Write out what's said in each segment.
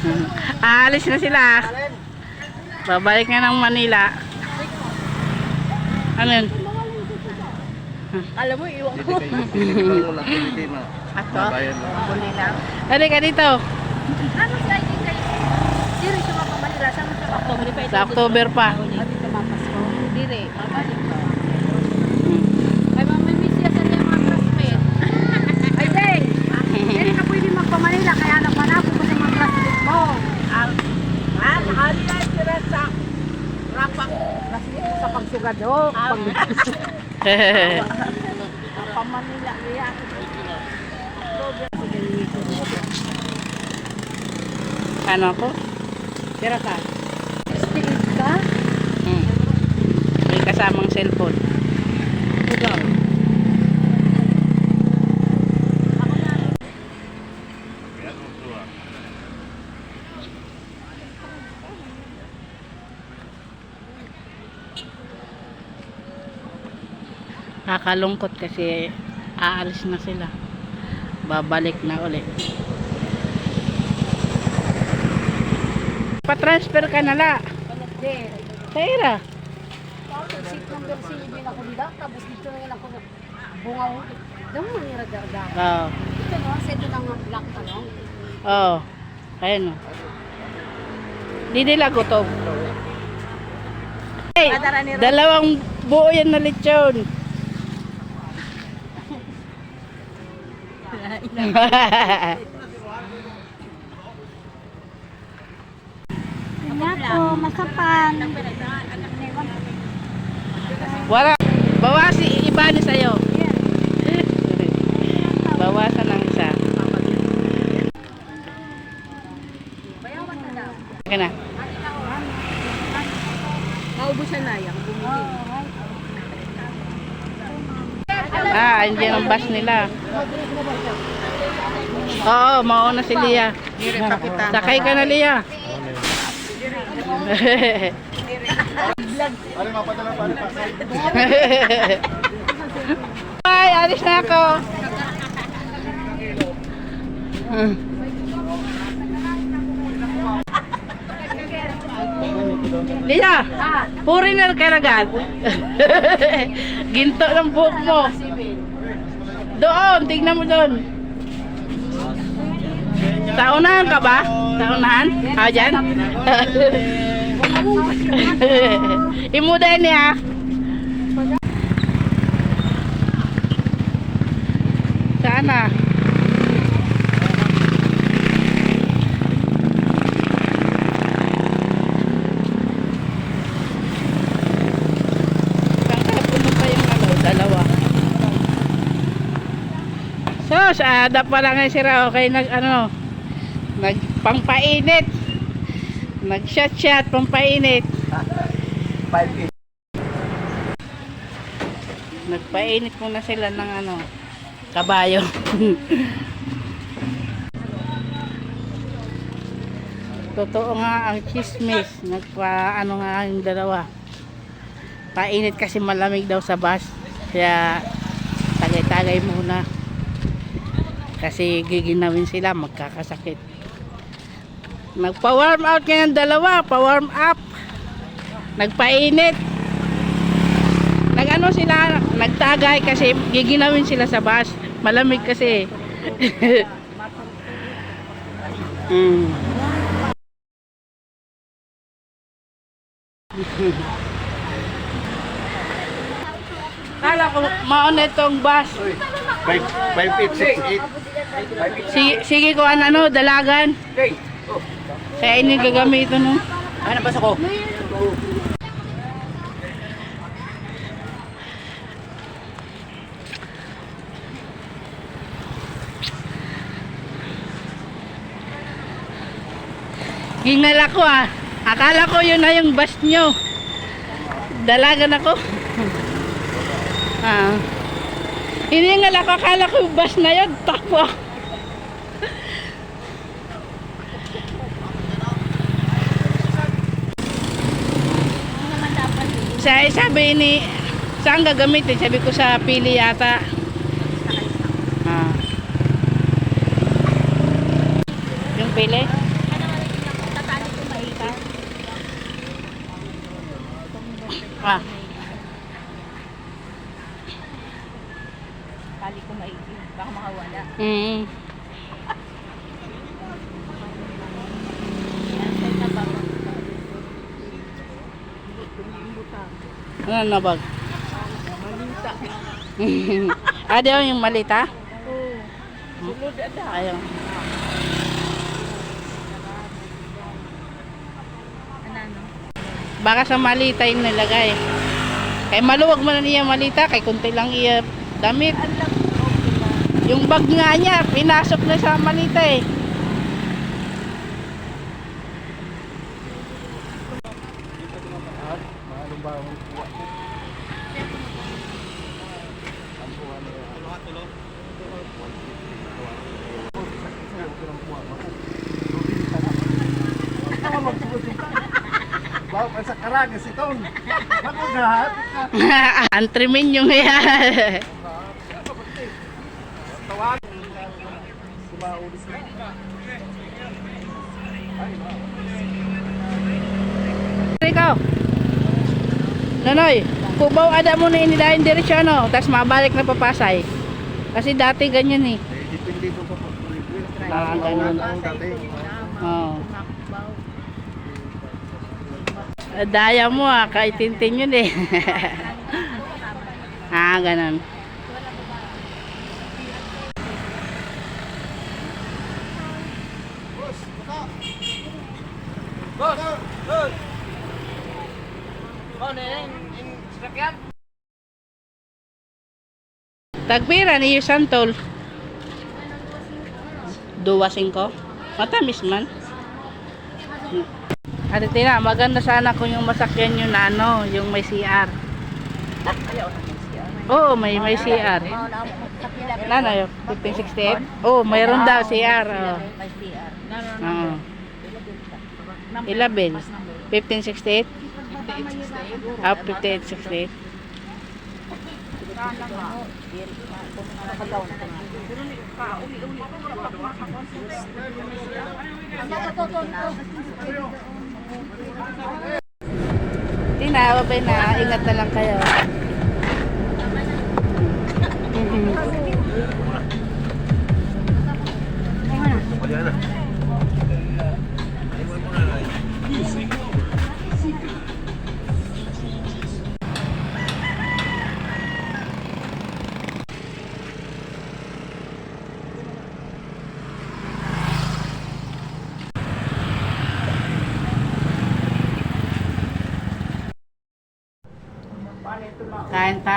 Aalis na sila. Babalik nga ng Manila. Ano yun? Alam mo, iwan ko. ma. Ato? Huli lang. Dali ka dito. Ano sa ID kayo? Dire, siya mga Manila. Saan mo siya October pa? Sa October pa. Hindi ka mapasko. Dire, babalik ko. Hmm. Ay, ma'am, may miss siya sa niya mga classmate. Ay, Deng! Hindi ka pwede magpa-Manila, kaya nagmanako ko sa mga classmate mo. Ang, ah, nakali na sila sa rapak. Kasi sa pagsugad, oh. Pag, pa-Manila, kaya. ano ako? Tira ka. Stick ka? Hmm. May kasamang cellphone. Ikaw. Kakalungkot kasi aalis na sila. Babalik na ulit. Pa-transfer ka na la. There. Kaya Seat number si Ibin ako nila, tapos dito na lang ako bungaw. Daw mo nira darda. Oo. Ito no, sa ito lang ang black ano. Oo. Ayan o. Di nila gutom. Hey, dalawang buo yan na lechon. Ako, masapan. Wala. Bawasi, iba ni sa'yo. Bawasan ng isa. Bayawan na daw. Sige na. Maubusan na yan, bumili. Ah, andyan ang bus nila. Oo, mauna si Lia. Sakay ka na, Lia. Bye, alis na ako. Hmm. Lia, foreigner ka na agad. Ginto ng buhok mo. Doon, tignan mo doon. Sa unahan ka ba? Sa unahan? Ah, dyan? Imuday niya. Sana. Saan kaya puno pa yung ano, dalawa? So, sa ada pa lang si Rao kay nag ano, nagpangpainit. Nag-shot shot pampainit. 5 Nagpainit muna sila ng ano, kabayo. Totoo nga ang chismis. Nagpa ano nga yung dalawa. Painit kasi malamig daw sa bus. Kaya tagay-tagay muna. Kasi giginawin sila magkakasakit. Nagpa-warm out ngayon dalawa, pa-warm up. Nagpainit. Nagano sila, nagtagay kasi giginawin sila sa bus. Malamig kasi. mm. Kala ko mauna itong bus. 5868. Sige, sige ko ano, ano, dalagan. Kaya ini gagamitin no. Ano ba sa ko? Gingal ako ah. Akala ko yun na yung bus nyo. Dalagan ako. ah. Hiningal ako. Akala ko bus na yun. Takbo. Sa sabi ni saan gagamitin? Sabi ko sa pili yata. Ah. Yung pili? ka. Kali ko maigi. Baka makawala. Mm. Ano na bag? Malita. ah, yung malita? Oo. Sulod ada. Ayaw. Ano? Baka sa malita yung nilagay. Kay maluwag mo na niya malita, kay kunti lang iya damit. Yung bag nga niya, pinasok na sa malita eh. Bawa sa karang si Ton. Ako gahat. Antrimin yung yan. Tawag. Sumaulis na. Ikaw. Nonoy, kubaw ada mo na inilahin diretsyo ano, tapos mabalik na papasay. Kasi dati ganyan eh. Eh, depende po sa Ah, ganun. Oo. Daya mo ah, kaitintin yun eh. ah, ganun. Boss! Boss! Oh, nene, in sakyan? Tagpira ni Santol. Dua singko. Matamis man. Ate Tina, maganda sana kung yung masakyan yun na ano, yung may CR. Oo, may may CR. Mao na mo sa pila. Nano yun? 1568? Oo, mayroon daw CR. Oo. May CR. Oo. Ilabel. 1568? Ah, 5868. Tina, babay na. Ingat na lang kayo. Wala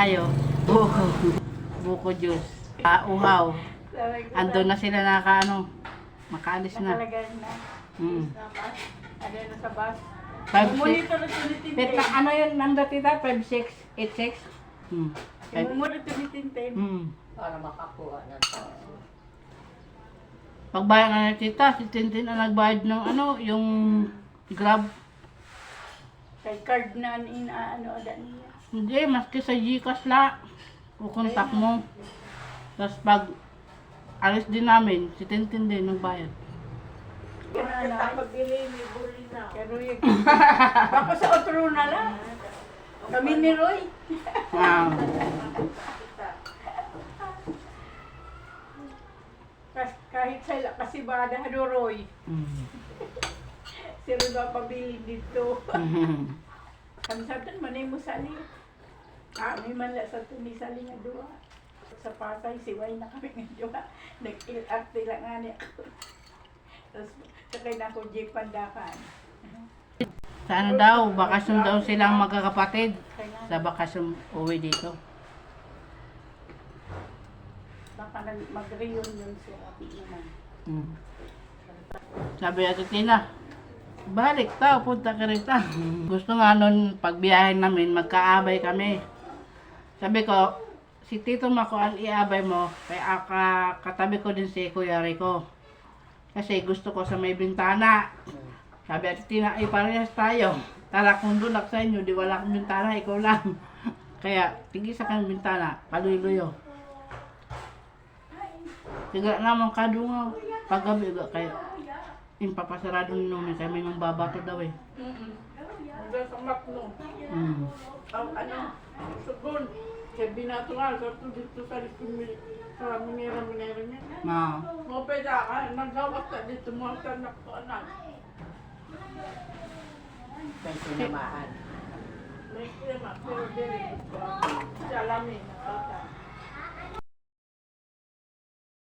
tayo. Buko. Buko juice. Ah, uhaw. Andun na sila naka ano. Makaalis na. Hmm. Ano na sa bus? Five, six. Monitor na tinitintin. Wait lang, ano yun nanda tita? 5, 6, 8, 6? Hmm. Five- Monitor tinitintin. Hmm. Para makakuha na to. Pagbayad nga ni tita, si Tintin ang nagbayad ng ano, yung grab. Kay card na ina ano ada niya. Hindi, maski sa Gcash la. Kukontak mo. Tapos pag alis din namin, si Tintin din nagbayad. Na na. Bako sa otro na lang. Kami ni Roy. Wow. Kahit sa kasi bada do Roy. Hmm. Sino ba pabili dito? Kami sa tan manay mo sali. Kami man la sa tuni sali nga duwa. Sa Pasay, siway na kami nga duwa. Nag-arte lang nga niya. Tapos, sakay na ako jeep pandakan. Sa ano daw, bakasyon daw silang magkakapatid. Sa bakasyon uwi dito. baka mag-reunion sila. Di naman. Hmm. Sabi ate Tina, balik tao, punta ka rito. Gusto nga nun, pagbiyahin namin, magkaabay kami. Sabi ko, si Tito Mako ang iabay mo, kaya aka, katabi ko din si Kuya Rico. Kasi gusto ko sa may bintana. Sabi ate Tina, ay parehas tayo. Tara kung doon sa inyo, di wala akong bintana, ikaw lang. Kaya, tigil sa kang bintana, paluyo-luyo. Tiga naman kadungaw. Paggabi ga kayo. Yung papasarado ni Nuna kami ng babato daw eh. Mm-mm. Sa Makno. Mm. Ang ano, sugon. Kaya binato nga, sa dito sa likod sa minera-minera niya. Na, Mo pwede ka, nagawak ka dito mo sa nakuanan. May sinamahan. May kaya pero dili. Sa lamin.